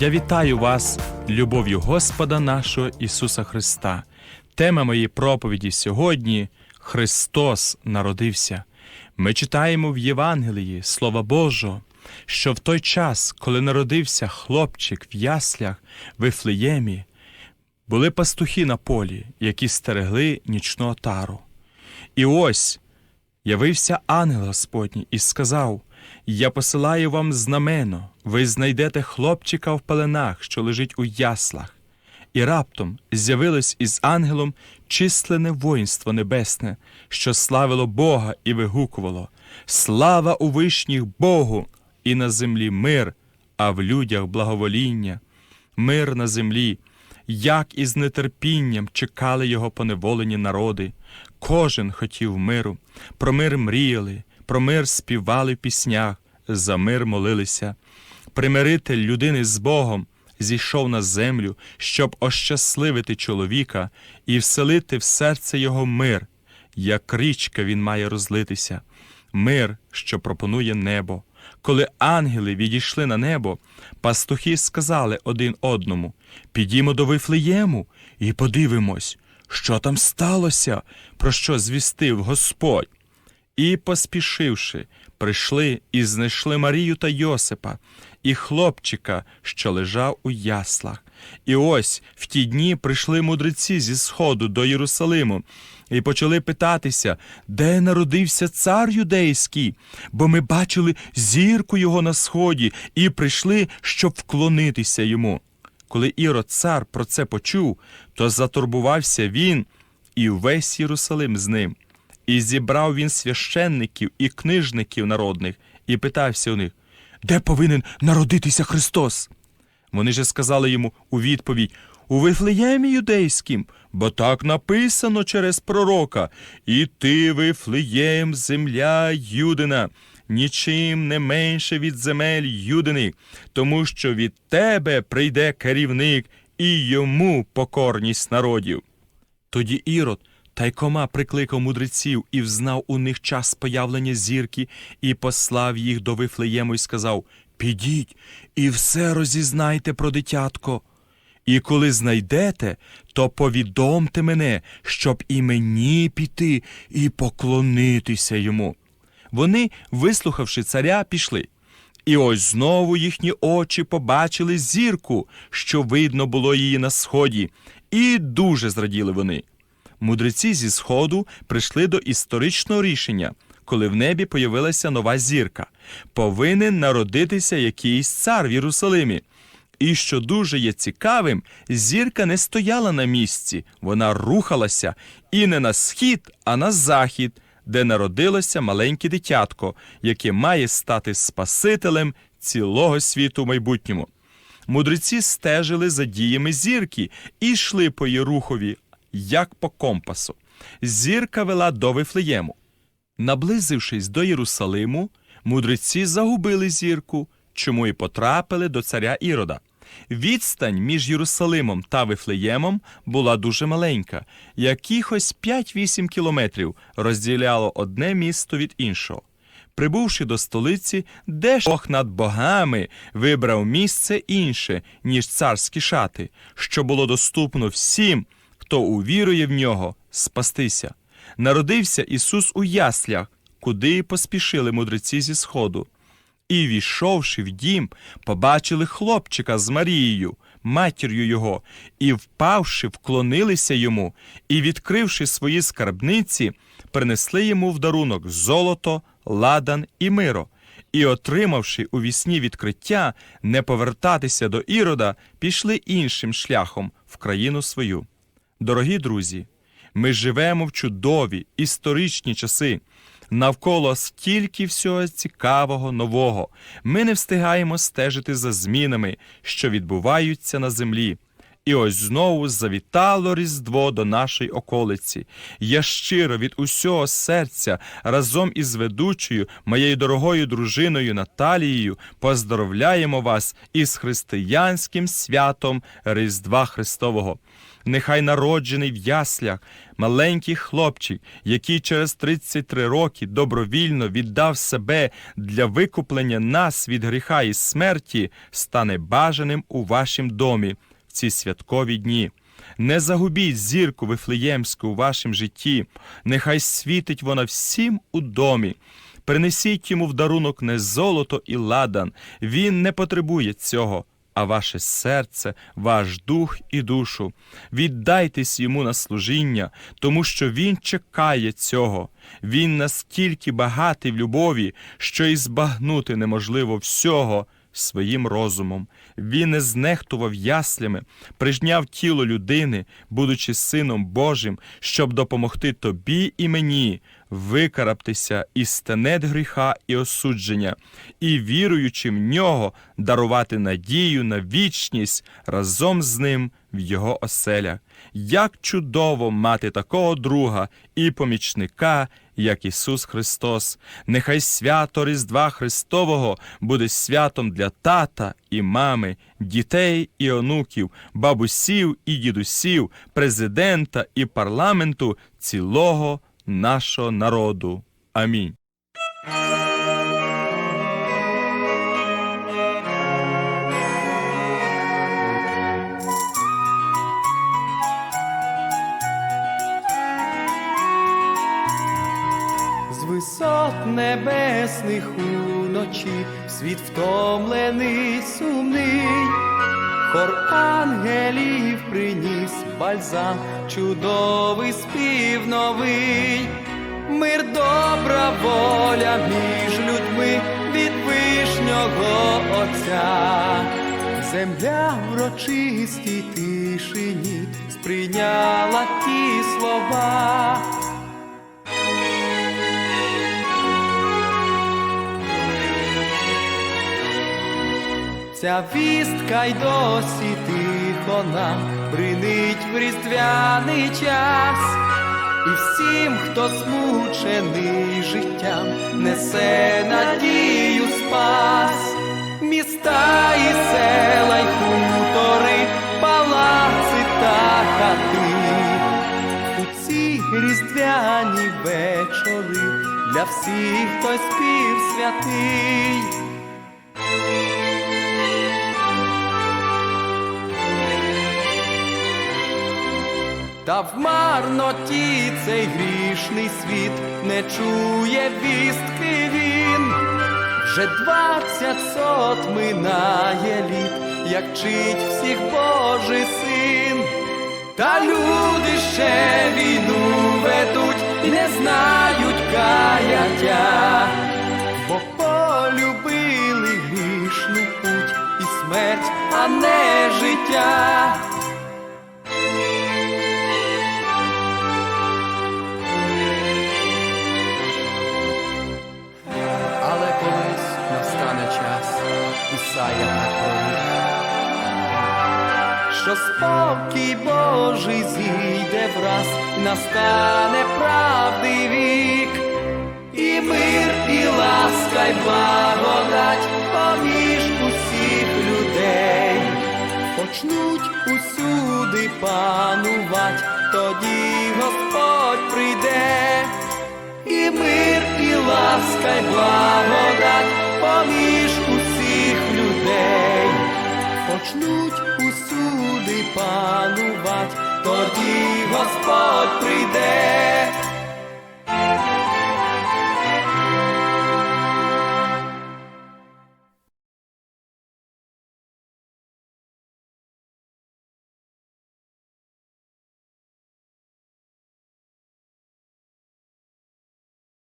Я вітаю вас любов'ю Господа нашого Ісуса Христа. Тема моєї проповіді сьогодні Христос народився. Ми читаємо в Євангелії Слова Божого, що в той час, коли народився хлопчик в яслях в Іфлеємі, були пастухи на полі, які стерегли нічну отару. І ось явився ангел Господній і сказав: Я посилаю вам знамено, ви знайдете хлопчика в пеленах, що лежить у яслах. І раптом з'явилось із ангелом численне воїнство небесне, що славило Бога і вигукувало: Слава у вишніх Богу, і на землі мир, а в людях благовоління, мир на землі, як із нетерпінням чекали його поневолені народи. Кожен хотів миру, про мир мріяли, про мир співали в піснях, за мир молилися. Примиритель людини з Богом зійшов на землю, щоб ощасливити чоловіка і вселити в серце його мир, як річка він має розлитися, мир, що пропонує небо. Коли ангели відійшли на небо, пастухи сказали один одному: Підімо до Вифлеєму і подивимось, що там сталося, про що звістив Господь. І, поспішивши, прийшли і знайшли Марію та Йосипа, і хлопчика, що лежав у яслах. І ось в ті дні прийшли мудреці зі сходу до Єрусалиму і почали питатися, де народився цар юдейський, бо ми бачили зірку його на сході і прийшли, щоб вклонитися йому. Коли Ірод цар про це почув, то затурбувався він і весь Єрусалим з ним. І зібрав він священників і книжників народних і питався у них, де повинен народитися Христос? Вони же сказали йому у відповідь у Вифлеємі юдейським, бо так написано через пророка, і ти, Вифлеєм, земля Юдина, нічим не менше від земель Юдини, тому що від тебе прийде керівник і йому покорність народів. Тоді Ірод тайкома прикликав мудреців і взнав у них час появлення зірки, і послав їх до Вифлеєму і сказав: Підіть і все розізнайте про дитятко. І коли знайдете, то повідомте мене, щоб і мені піти і поклонитися йому. Вони, вислухавши царя, пішли. І ось знову їхні очі побачили зірку, що видно було її на сході, і дуже зраділи вони. Мудреці зі сходу прийшли до історичного рішення, коли в небі появилася нова зірка. Повинен народитися якийсь цар в Єрусалимі. І що дуже є цікавим, зірка не стояла на місці, вона рухалася і не на схід, а на захід, де народилося маленьке дитятко, яке має стати Спасителем цілого світу в майбутньому. Мудреці стежили за діями зірки і йшли по її рухові, як по компасу. Зірка вела до Вифлеєму. Наблизившись до Єрусалиму, мудреці загубили зірку, чому і потрапили до царя Ірода. Відстань між Єрусалимом та Вифлеємом була дуже маленька, якихось 5-8 кілометрів розділяло одне місто від іншого. Прибувши до столиці, де Бог над богами вибрав місце інше, ніж царські шати, що було доступно всім, хто увірує в нього, спастися. Народився Ісус у яслях, куди поспішили мудреці зі сходу. І, війшовши в дім, побачили хлопчика з Марією, матір'ю його, і, впавши, вклонилися йому, і, відкривши свої скарбниці, принесли йому в дарунок золото, ладан і миро. І, отримавши у вісні відкриття не повертатися до Ірода, пішли іншим шляхом в країну свою. Дорогі друзі, ми живемо в чудові історичні часи. Навколо стільки всього цікавого, нового. Ми не встигаємо стежити за змінами, що відбуваються на землі. І ось знову завітало Різдво до нашої околиці. Я щиро від усього серця разом із ведучою, моєю дорогою дружиною Наталією, поздоровляємо вас із християнським святом Різдва Христового. Нехай народжений в яслях маленький хлопчик, який через 33 роки добровільно віддав себе для викуплення нас від гріха і смерті, стане бажаним у вашім домі в ці святкові дні. Не загубіть зірку Вифлеємську у вашім житті, нехай світить вона всім у домі. Принесіть йому в дарунок не золото і ладан, він не потребує цього а ваше серце, ваш дух і душу. Віддайтесь йому на служіння, тому що він чекає цього. Він настільки багатий в любові, що і збагнути неможливо всього своїм розумом. Він не знехтував яслями, прижняв тіло людини, будучи сином Божим, щоб допомогти тобі і мені викараптися із тенет гріха і осудження, і, віруючи в нього, дарувати надію на вічність разом з ним в його оселях. Як чудово мати такого друга і помічника, як Ісус Христос. Нехай свято Різдва Христового буде святом для тата і мами, дітей і онуків, бабусів і дідусів, президента і парламенту цілого нашого народу. Амінь. Висот небесних уночі світ втомлений сумний, хор ангелів приніс бальзам, чудовий спів новий, мир добра воля між людьми від вишнього Отця. Земля в урочистій тишині сприйняла ті слова. Ця вістка й досі тихо нам бринить в різдвяний час, і всім, хто змучений життям, несе надію спас, міста і села, й хутори, палаци та хати. У ці різдвяні вечори для всіх той спів святий. Та в марноті цей грішний світ не чує вістки він, вже двадцять сот минає літ, як чить всіх Божий син, та люди ще війну ведуть не знають каяття, бо полюбили грішну путь і смерть, а не життя. Що спокій Божий зійде враз, настане правди вік, і мир, і ласка, й благодать поміж усіх людей, почнуть усюди панувать, тоді Господь прийде. І мир, і ласка, й благодать поміж усіх людей, почнуть панувать, тоді Господь прийде.